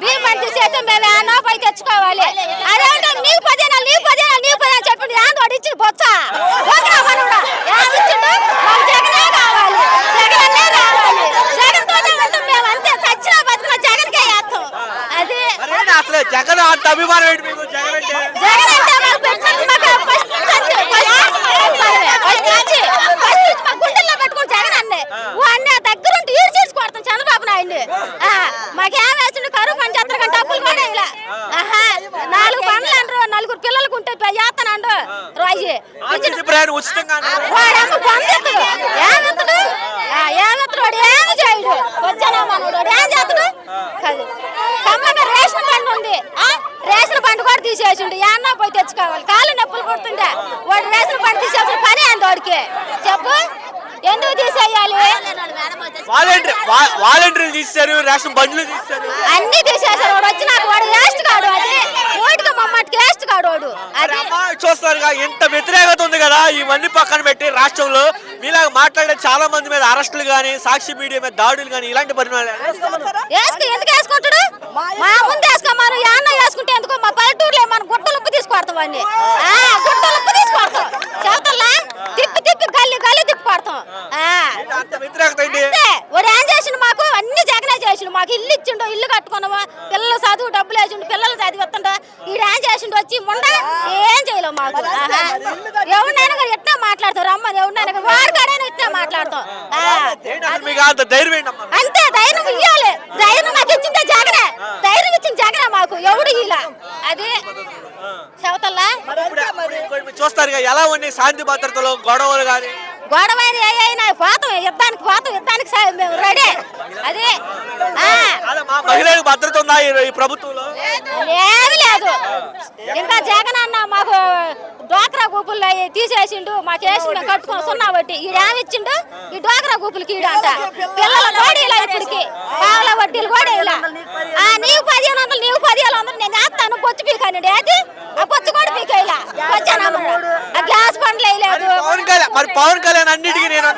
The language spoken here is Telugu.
భీమని తీసేస్తే మేము ఏమన్నా పోయి తెచ్చుకోవాలి. అదేంటో నీకు పదిహేను నీకు పదిహేను నీకు పదిహేను చెప్పిండు. ఏందో వాడు ఇచ్చిన బొచ్చ జగనే ఉంటాం అంతే. అది అభిమానం ఏంటి మీకు? జగన్ అంటే? జగన్ అంటే మాకు పెట్టినట్టు మాకు ఫస్ట్ నుంచి అంతే. ఫస్ట్ నుంచి, ఫస్ట్ నుంచి, ఫస్ట్ నుంచి మా గుండెల్లో పెట్టుకుని జగన్ అన్నే అన్నీ దగ్గరుండి ఈడు చేసి కొడతాం చంద్రబాబు నాయుడు మాకేం వేసిండు కరువు పని చేస్తారు కానీ డబ్బులు కూడా ఇలా ఆహా, నాలుగు పనులు అంటారు నలుగురు పిల్లలకు ఉంటే ఏమెత్తడు? ఏమెత్తడు చేయడు? వచ్చానా మనోడు ఏం చేస్తాడు కమ్మగా రేషన్ బండి ఉంది. ఆ? రేషన్ బండి కూడా తీసేసిండు ఏమన్నా పోయి తెచ్చుకోవాలి. కాళ్ళు నొప్పులు కొడుతుండే. వాడు రేషన్ బండి తీసేసిన పని ఏంది వాడికి. చెప్పు. ఎందుకు తీసేయాలి? వాలంటీర్ వాలంటీర్లు తీస్తారు రేషన్ బండ్లు తీస్తారు అన్ని తీసేసారు వాడు వచ్చి నాకు వాడు కాడు అది ఓటుగా మమ్మటికి వేస్ట్ కాడు వాడు మరి అది అమ్మా చూస్తున్నారుగా ఎంత వ్యతిరేకత ఉంది కదా ఇవన్నీ పక్కన పెట్టి రాష్ట్రంలో మీలాగా మాట్లాడే చాలా మంది మీద అరెస్టులు కానీ సాక్షి మీడియా మీద దాడులు కానీ ఇలాంటి పరిణామాలు ఎందుకు వేసుకుంటాడు మా ముందు వేసుకోమను యాన్న వేసుకుంటే ఎందుకో? మా పల్లెటూరులో మన గుట్టలు ఉప్పు తీసుకొడతాం అన్ని? గుట్టలు ఉప్పు తీసుకొడతాం చెబుతల్లా తిప్పి తిప్పి గల్లి గల్లి తిప్పి కొడతాం ఆ. అంత వ్యతిరేకత ఏంటి? అంతే. వాడు ఏం చేసిండు మాకు? అన్ని జగనే చేసిండు. మాకు ఇల్లు ఇచ్చిండు ఇల్లు కట్టుకున్నాము పిల్లలు చదువు డబ్బులు వేసిండు పిల్లలు చదివిస్తుండ ఈడు ఏం చేసిండు? వచ్చి ముండ? ఏం చేయలేవు మాకు. ఎవరినైనా కానీ ఎట్లా మాట్లాడతాం రమ్మని. ఎవరినైనా కానీ వాడికాడైనా ఇట్లా మాట్లాడతాం అంత ధైర్యం ఇవ్వాలి ధైర్యం మాకు ఇచ్చిందే జగనే. ధైర్యం ఇచ్చిన జగనే మాకు. ఎవడు ఇలా? అది మీరు చూస్తారు ఎలా ఉన్నాయి శాంతి భద్రతలో గొడవలు కానీ గొడవైన ఏ అయినా పోతాం యుద్ధానికి పోతాం యుద్ధానికి మేము రెడీ. అది మహిళలకు భద్రత ఉందా ఈ ప్రభుత్వంలో? లేదు ఇంకా జగన్ అన్న మాకు డోక్రా గుపుల్లో తీసేసిండు మాకు వేసి మేము కట్టుకుని సున్నా బట్టి ఈడ ఇచ్చిండు? ఈ డోక్రా గుపులకి ఈడంట పిల్లల కోడీలా ఇప్పటికి. పావుల వడ్డీలు కూడా ఇలా నీవు పదిహేను వందలు నీవు పదిహేను వందలు నేను చేస్తాను బొచ్చు పీకాను. ఏది? ఆ బొచ్చు కూడా పీకేలా వచ్చానమ్మ. ఆ గ్యాస్ బండ్లు వేయలేదు. మరి పవన్ కళ్యాణ్ అన్నిటికీ నేను